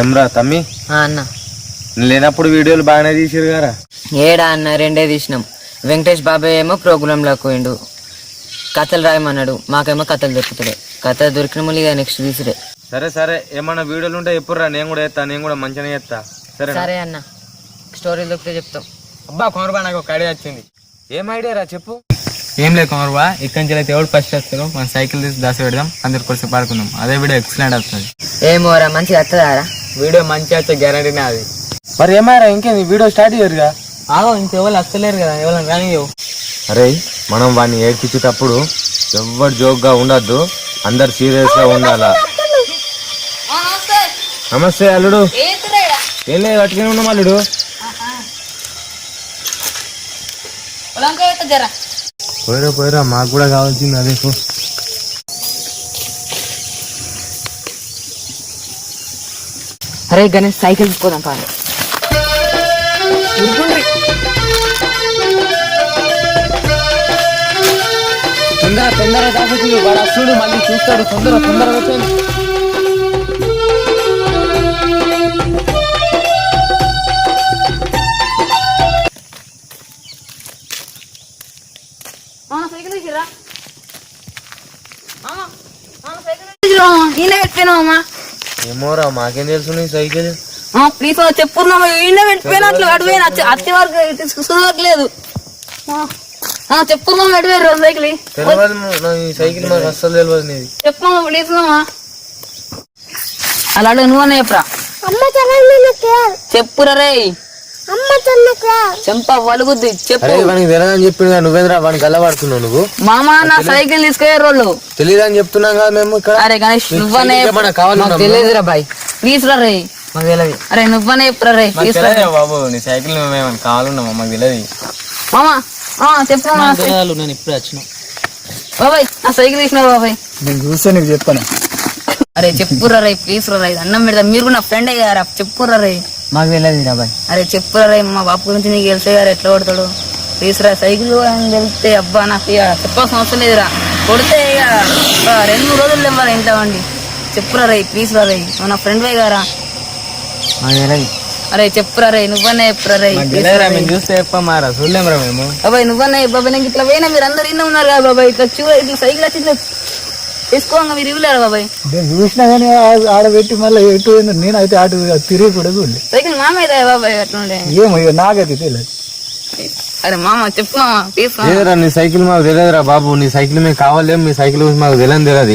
ఏమ్రా తమ్మి? ఆ అన్న. నేను లేనప్పుడు వీడియోలు బాగానే తీసిరు గారా? ఏడా అన్న రెండే తీసినాం. వెంకటేష్ బాబాయ్ ఏమో ప్రోగ్రాంలోకి పోయిండు. కథలు రాయమన్నాడు. మాకేమో కథలు దొరుకుతున్నాయి కథ దొరికిన మళ్ళీ నెక్స్ట్ తీసుడే సరే సరే. ఏమన్నా వీడియోలు ఉంటే ఎప్పుడురా నేను కూడా చేస్తా నేను కూడా మంచిగా చేస్తా సరే సరే అన్న. స్టోరీ దొరికితే చెప్తాం. అబ్బా కొమరబా నాకు ఒక ఐడియా వచ్చింది. ఏం ఐడియా రా చెప్పు? ఏం లేదు కొమరబా ఇక్కడి నుంచి అయితే ఎవరు ఫస్ట్ వస్తారో మన సైకిల్ తీసి దాసి పెడదాం. అందరు కొంచెం పాడుకుందాం అదే వీడియో ఎక్సలెంట్ వస్తుంది ఏమోరా మంచిగా వస్తుందారా వీడియో మంచిగా వచ్చే గ్యారంటీనే అది. మరి ఏమారా ఇంకేంది వీడియో స్టార్ట్ చేయరుగా ఆగో ఇంకెవరు వస్తలేరు కదా ఎవరు కానీ అరే మనం వాడిని ఏడ్పించేటప్పుడు ఎవ్వరు జోక్గా ఉండద్దు అందరు సీరియస్గా ఉండాలా? నమస్తే అల్లుడు. ఏం లేదు అట్టుగానే ఉన్నాం అల్లుడు. పోయిరా పోయిరా మాకు కూడా కావాల్సింది అదే అరే గణేష్ సైకిల్ తీసుకోదాం పా తొందర తొందర కాకపోతే వాడు అసలు మళ్ళీ చూస్తాడు తొందర తొందర ఏమోరా మాకేం తెలుసు నీ సైకిల్? ప్లీజ్ ఈయన పెట్టిపోయినట్లు అడిపోయిన అత్తి వరకు తీసుకునే లేదు చెప్పున్నామా అడిపోయారు సైకిల్. తెలియదు నా ఈ సైకిల్ మాకు అస్సలు తెలియదు నీది. చెప్పమ్మా ప్లీజ్ మామా అలా అడుగు నువ్వనే చెప్పరా చెప్పురా రే. చెంప వలుగుద్ది చెప్పు. అరే వానికి తెలియదని చెప్పిండు కదా నువ్వేంద్రా వాడిని గల్లబడుతున్నావు నువ్వు? మామా నా సైకిల్ తీసుకునే రోజు తెలియదని చెప్తున్నాం కదా మేము ఇక్కడ. అరే గణేష్ నువ్వనే ఏమన్నా కావాలన్నా తెలియదురా బాయ్. ప్లీజ్ రా. మాకు తెలియదు. అరే నువ్వనే చెప్పురా రే. ప్లీజ్ రా తెలియదు బాబు నీ సైకిల్ నువ్వేమన్నా కావాలన్నామా మాకు తెలియదు. మామా ఆ, చెప్పు నేను ఇప్పుడు వచ్చిన. బాబాయ్ నా సైకిల్ తీసినావు బాబాయ్. నేను చూస్తే నీకు చెప్పాను అరే చెప్పురా రే ప్లీజ్ రా అన్నం పెడతా. మీరు కూడా నా ఫ్రెండ్ అయ్యారా చెప్పురా రే. మాకు తెలియదు రా బాయ్ అరే చెప్పురా మా బాపు గురించి నీకు తెలిసే గారు ఎట్లా కొడతాడు? ప్లీజ్ రా సైకిల్ అని తెలిస్తే అబ్బా నాకు ఇక చెప్పాల్సిన అవసరం లేదురా. కొడితే ఇక రెండు మూడు రోజులు ఇవ్వాలి ఇంట్లో వండి చెప్పురా రే ప్లీజ్ రా రే నా ఫ్రెండ్ వే గారా అరే చెప్పురా రే నువ్వనే చెప్పురా రే చూస్తే చెప్పమారా చూడలేమురా మేము. బాబాయ్ నాకు ఇట్లా పోయినా మీరు అందరు ఇన్న ఉన్నారు కదా బాబాయ్ ఇట్లా చూ ఇట్లా సైకిల్ వచ్చి తీసుకోగా మీరు ఇవ్వలేరు బాబాయ్? నేను చూసినా కానీ ఆడ పెట్టి మళ్ళీ ఎటు పోయిందో నేనైతే అటు తిరిగి కూడా చూడలే సైకిల్ మామయ్య బాబాయ్ అట్లుండే ఏమో ఇక నాకైతే తెలియదు. అరే మామ చెప్పు మామ మామ. లేదురా నీ సైకిల్ మాకు తెలియదురా బాబు నీ సైకిల్ మేము కావాలేం మీ సైకిల్ గురించి మాకు తెలియదు తెలియదు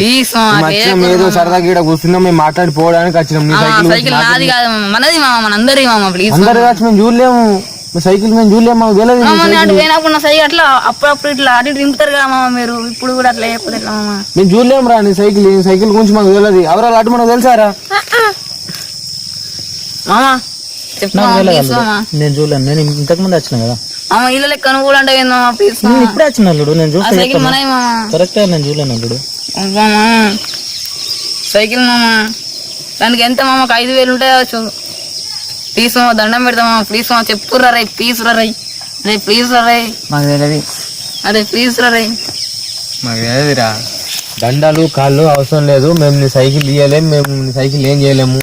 మేము ఏదో సరదా గీడ కూర్చున్నాం మేము మాట్లాడిపోవడానికి వచ్చినాం. నీ సైకిల్ సైకిల్ నాది కాదు మామ మనది మామ మనందరి మామ ప్లీజ్ అందరు వచ్చి మేము చూడలేము. మీ సైకిల్ మేము చూడలేము మాకు తెలియదు. నేను అటు పోయినప్పుడు నా సైకిల్ అట్లా అప్పుడప్పుడు ఇట్లా అటు ఇటు దింపుతారు కదా మామ మీరు ఇప్పుడు కూడా అట్లా చెప్పలేదు ఎట్లా మామ? మేము చూడలేము రా నీ సైకిల్ నీ సైకిల్ గురించి మాకు తెలియదు. ఎవరు అటు మనకు తెలుసారా మామ చెప్పు మామ ప్లీజ్ మామ. నేను చూడలేను. నేను ఇంతకు ముందు వచ్చిన కదా? మామ ఇల్లు లెక్క నువ్వు కూడా అంటే మామ ప్లీజ్ మామ? ఇప్పుడే వచ్చిన అల్లుడు. నేను ఆ చూస్తే సైకిల్ మనది మామ. కరెక్ట్ నేను చూడలేను అల్లుడు. మామ. సైకిల్ మామ. దానికి ఎంత మామ ఒక ఐదు వేలు ఉంటాయో చూ ప్లీజ్ మామ దండం పెడతా మామ ప్లీజ్ మామ చెప్పురా రై ప్లీజ్ రా రై. రే ప్లీజ్ రా రై. మాకు తెలియదు అరే ప్లీజ్ రా రై. మాకు తెలియదురా దండాలు కాళ్ళు అవసరం లేదు. మేము నీ సైకిల్ తీయలేము మేము నీ సైకిల్ ఏం చేయలేము.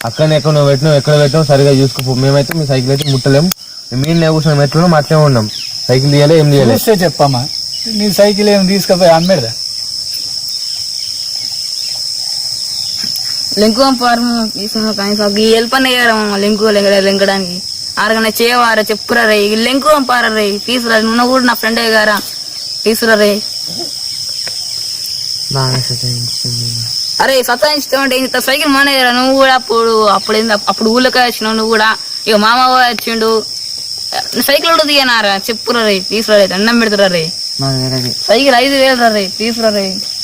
అక్కడ ఎక్కడ నువ్వు పెట్టినావు ఎక్కడ పెట్టినావు సరిగా చూసుకోపో. మేమైతే మీ సైకిల్ అయితే ముట్టలేము మేము నేను కూర్చున్నాం ఎట్లున్నాం అట్లే ఉన్నాం. సైకిల్ తీయలే ఏం చూస్తే చెప్పమ్మా. నీ సైకిల్ ఏం తీసుకుపోయి అమ్మేదా లింకు పంపారు ప్లీజ్ మామ కనీసం ఈ హెల్ప్ అన్న చేయరా మామ లింకు లెంకడానికి ఆరగన చేయవారా చెప్పురా రే లింకు పంపారా రే ప్లీజ్ రా నువ్వు కూడా నా ఫ్రెండ్ గారా ప్లీజ్ రా. అరే సతాయించడం అంటే ఇంత సైకిల్ మానేయరా నువ్వు కూడా అప్పుడు అప్పుడు అప్పుడు ఊళ్ళకి వచ్చినావు నువ్వు కూడా. ఇక మామ వచ్చిండు. సైకిల్ కూడా దిగనారా చెప్పురా రే తీసుకురా రే దండం పెడతారా రే. సైకిల్ ఐదు వేలు రా రే తీసుకురా రే రే సైకిల్ ఏడుంది చెప్పురా రే మాకు తెలియదురా అరే బాయ్ రే మాకు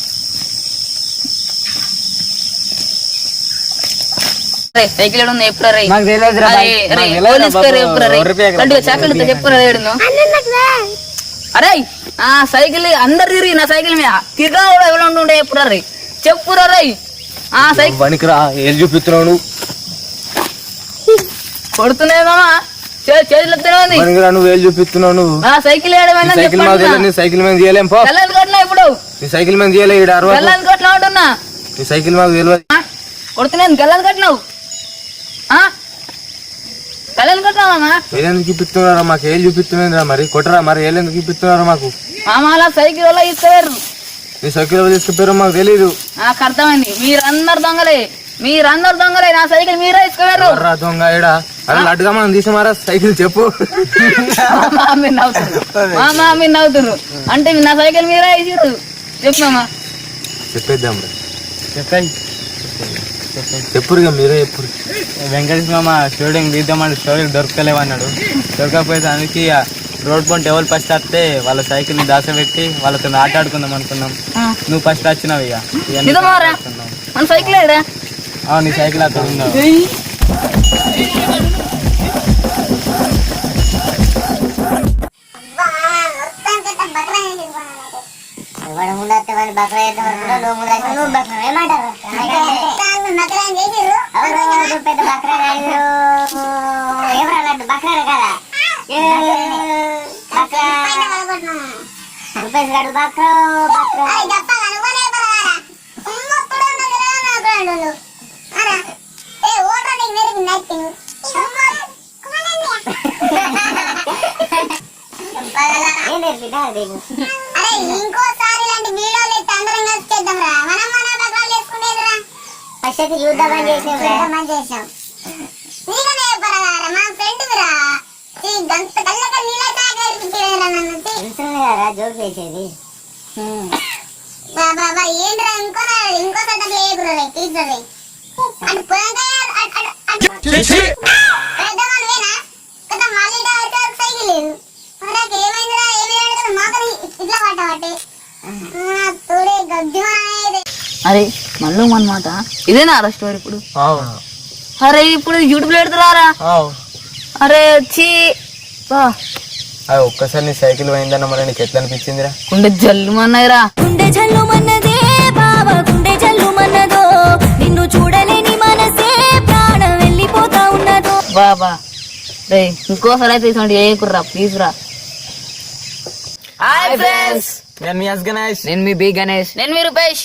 తెలియదురా పోలీస్ పేరు బాబు. చెప్పురా రే ఒర్రి పేకరా గట్టిగా రే? ఏడుందో. అరే ఆ సైకిల్ అందరు తిరిగి నా సైకిల్ మీద. తిరగా కూడా ఎవరు ఉంటుండే చెప్పురా రే చెప్పురా రే? ఆ సైకిల్ పనికిరా ఏం చూపిస్తున్నావు కొడుతున్నాయి మామా. చూపిస్తున్నావు నువ్వు? సైకిల్ సైకిల్ సైకిల్ పో. కొట్టినా ఇప్పుడు. నీ సైకిల్ అరవై నీ సైకిల్ తెలియదు? కొడుతున్నాను కట్టినావు ఆ? కళ్యాణ్ కొట్టామా ఏలెందుకు చూపిస్తున్నారా మాకు? ఏళ్ళు చూపిస్తున్నారా మరి. కొట్టరా మరి. ఏలెందుకు చూపిస్తున్నారా మాకు? మామ అలా సైకిల్ వల్ల ఇస్తారు నీ సైకిల్ తీసుకుపోయారో మాకు తెలియదు నాకు అర్థమైంది. మీరందరు దొంగలే. మీరందరు దొంగలే. నా సైకిల్ మీరే ఇసుకోవారు రా దొంగ ఏడా? అరే లడ్డుగా మనం తీసామారా సైకిల్ చెప్పు. మా మీరు నవ్వుతున్నారు మా మా మీరు నవ్వుతున్నారు అంటే నా సైకిల్ మీరే ఇచ్చిర్రు చెప్పామా చెప్పేద్దాం రా. చెప్పాయి. చెప్పురు మీరే చెప్పురు వెంకటేష్ మామ షూటింగ్ తీద్దామని స్టోరీ దొరకలేవు అన్నాడు. దొరకకపోతే అందుకే ఇక రోడ్ పంట ఎవరు ఫస్ట్ వస్తే వాళ్ళ సైకిల్ని దాచబెట్టి వాళ్ళతో ఆట ఆడుకుందాం అనుకున్నాం నువ్వు ఫస్ట్ వచ్చినావు ఇక. మన సైకిల్ నీ సైకిల్ అక్కడ ఉన్నావు వాడు ముందు వస్తే వాడిని బక్రా చేద్దాం అనుకున్నా నువ్వు ముందు వస్తే నువ్వు బక్రా ఏమంటారు అవును పెద్ద బక్రా ఎవరు లడ్డు బక్రా కదా? బక్రా. రూపేష్ గారు బక్రా బక్రా? అరే ఇంకోసారి ఫస్ట్ అయితే యుద్ధమని చేసాం నీకనే చెప్పరా మా ఫ్రెండ్ రా గంత కళ్ళక నీళ్ళ తాగేరా నన్ను జోక్ చేసేది ఏంట్రా ఇంకో చేయకురా పొలంకాయ అటు- అటు- అటు- పెద్దవాళ్ళువేనా? కదా మళ్ళీ ఇటు అటు వరకు సైకిల్ లేదు మరి నాకు ఏమైందిరా ఏమి లేదు కదా మాకు ఇట్లా పట్టబట్టి తోడే గడ్డి అరే మళ్ళీ అనమాట ఇదేనా రా స్టోరీ ఇప్పుడు? అరే ఇప్పుడు యూట్యూబ్లో పెడతారా? అరే చీ. అది ఒక్కసారి నీ సైకిల్ పోయిందన్న మరి నీకు ఎట్లా అనిపించిందిరా? గుండె జల్లు అన్నాయిరా గుండె జల్లు మన్నదే బావ గుండె జల్లు మన్నదో. నిన్ను చూడలేని మనసే ప్రాణం వెళ్ళిపోతా ఉన్నదో. బాబా రే ఇంకోసారి అయితే ఇటువంటి చేయకుర్రా ప్లీజ్ రా. హాయ్ ఫ్రెండ్స్ నేను మీ హస్ గణేష్. నేను మీ బి గణేష్. నేను మీ రూపేష్.